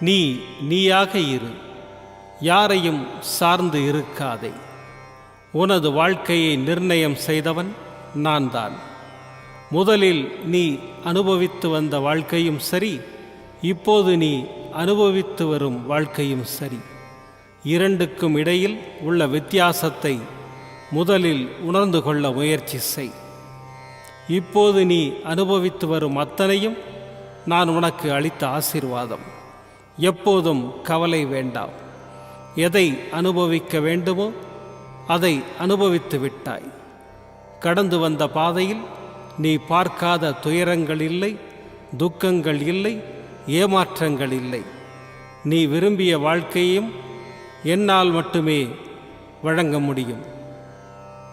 நீ நீயாக இரு. யாரையும் சார்ந்து இருக்காதே. உனது வாழ்க்கையை நிர்ணயம் செய்தவன் நான் தான். முதலில் நீ அனுபவித்து வந்த வாழ்க்கையும் சரி இப்போது நீ அனுபவித்து வரும் வாழ்க்கையும் சரி. இரண்டுக்கும் இடையில் உள்ள வித்தியாசத்தை முதலில் உணர்ந்து கொள்ள முயற்சி செய். இப்போது நீ அனுபவித்து வரும் அத்தனையும் நான் உனக்கு அளித்த ஆசீர்வாதம். எப்போதும் கவலை வேண்டாம். எதை அனுபவிக்க வேண்டுமோ அதை அனுபவித்து விட்டாய். கடந்து வந்த பாதையில் நீ பார்க்காத துயரங்கள் இல்லை துக்கங்கள் இல்லை ஏமாற்றங்கள் இல்லை. நீ விரும்பிய வாழ்க்கையும் என்னால் மட்டுமே வழங்க முடியும்.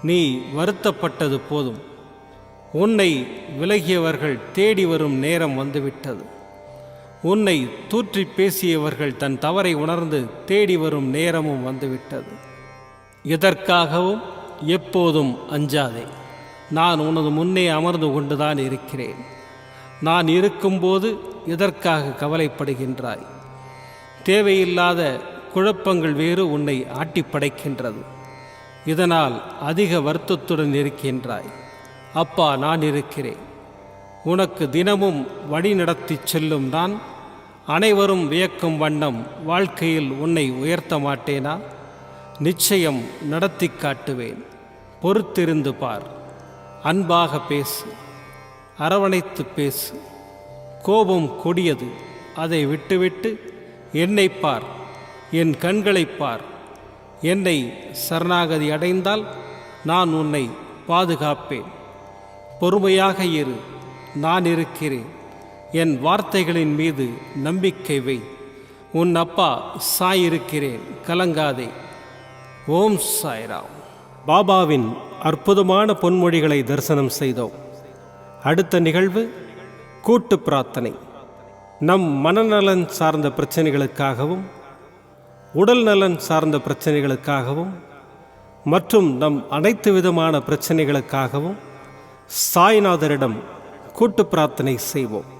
நீ வருத்தப்பட்டது போதும். உன்னை விலகியவர்கள் தேடி வரும் நேரம் வந்துவிட்டது. உன்னை தூற்றி பேசியவர்கள் தன் தவறை உணர்ந்து தேடி வரும் நேரமும் வந்துவிட்டது. எதற்காகவும் எப்போதும் அஞ்சாதே. நான் உனது முன்னே அமர்ந்து கொண்டுதான் இருக்கிறேன். நான் இருக்கும்போது எதற்காக கவலைப்படுகின்றாய்? தேவையில்லாத குழப்பங்கள் வேறு உன்னை ஆட்டிப்படைக்கின்றது இதனால் அதிக வருத்தத்துடன் இருக்கின்றாய். அப்பா நான் இருக்கிறேன். உனக்கு தினமும் வழி நடத்தி செல்லும் நான் அனைவரும் வியக்கும் வண்ணம் வாழ்க்கையில் உன்னை உயர்த்த மாட்டேனா? நிச்சயம் நடத்தி காட்டுவேன். பொறுத்திருந்து பார். அன்பாக பேசு. அரவணைத்து பேசு. கோபம் கொடியது. அதை விட்டுவிட்டு என்னை பார். என் கண்களைப் பார். என்னை சரணாகதி அடைந்தால் நான் உன்னை பாதுகாப்பேன். பொறுமையாக இரு. நான் இருக்கிறேன். என் வார்த்தைகளின் மீது நம்பிக்கை வை. உன் அப்பா சாய் இருக்கிறேன் கலங்காதே. ஓம் சாய்ராம். பாபாவின் அற்புதமான பொன்மொழிகளை தரிசனம் செய்தோம். அடுத்த நிகழ்வு கூட்டு பிரார்த்தனை. நம் மனநலன் சார்ந்த பிரச்சனைகளுக்காகவும் உடல் நலன் சார்ந்த பிரச்சனைகளுக்காகவும் மற்றும் நம் அனைத்து விதமான பிரச்சனைகளுக்காகவும் சாய்நாதரிடம் கூட்டு பிரார்த்தனை செய்வோம்.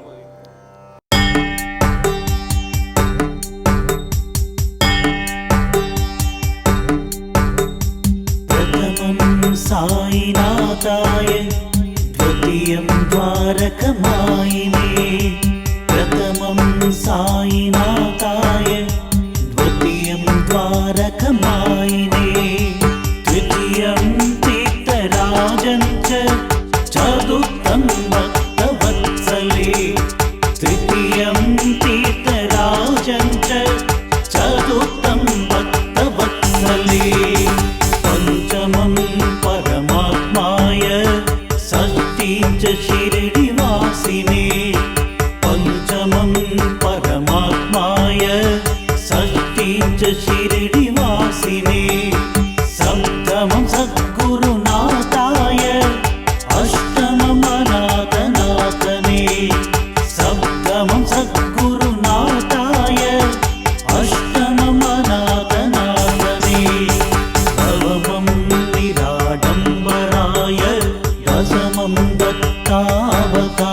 साईनाथाय द्वितीयं द्वारकमायिने प्रथमं साईनाथाय द्वितीयं द्वारकमायिने സിദ്ധിച്ച ശിരടി വാസിനേ കാവകാ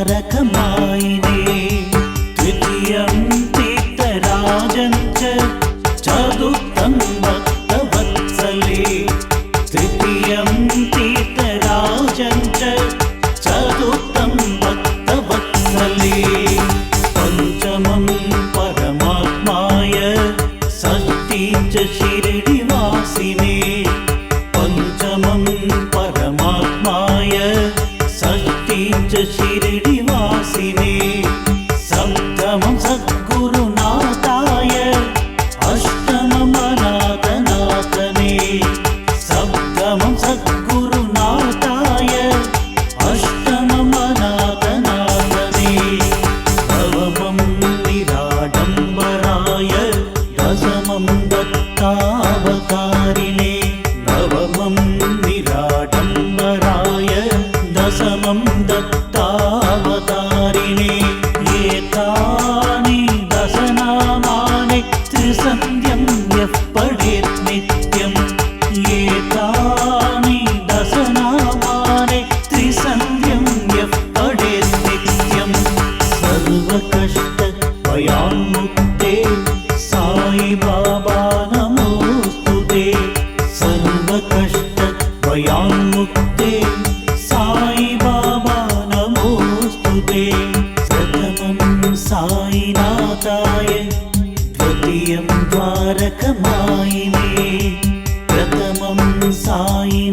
తారకమా திருடி வாசினே சப்தமம் சப்த सायिनाथाय द्वितीयं द्वारकमायिने प्रथमं सायि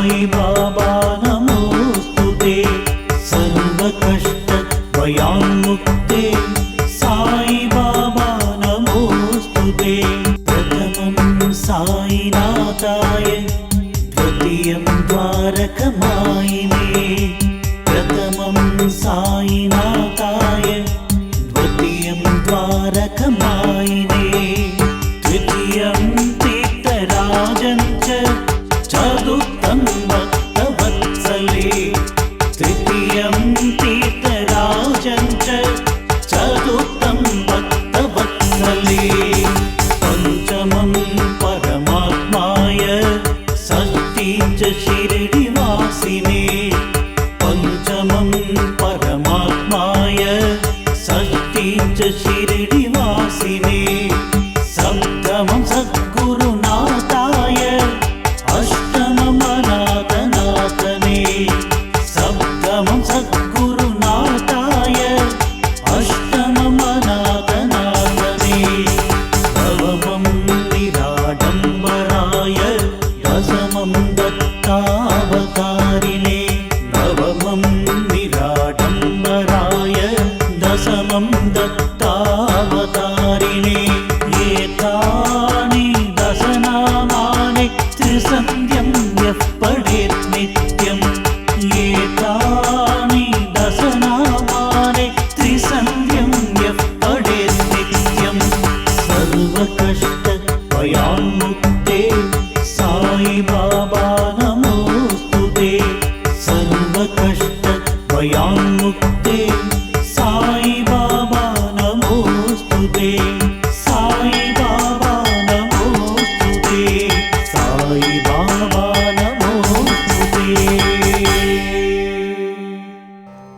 বাবা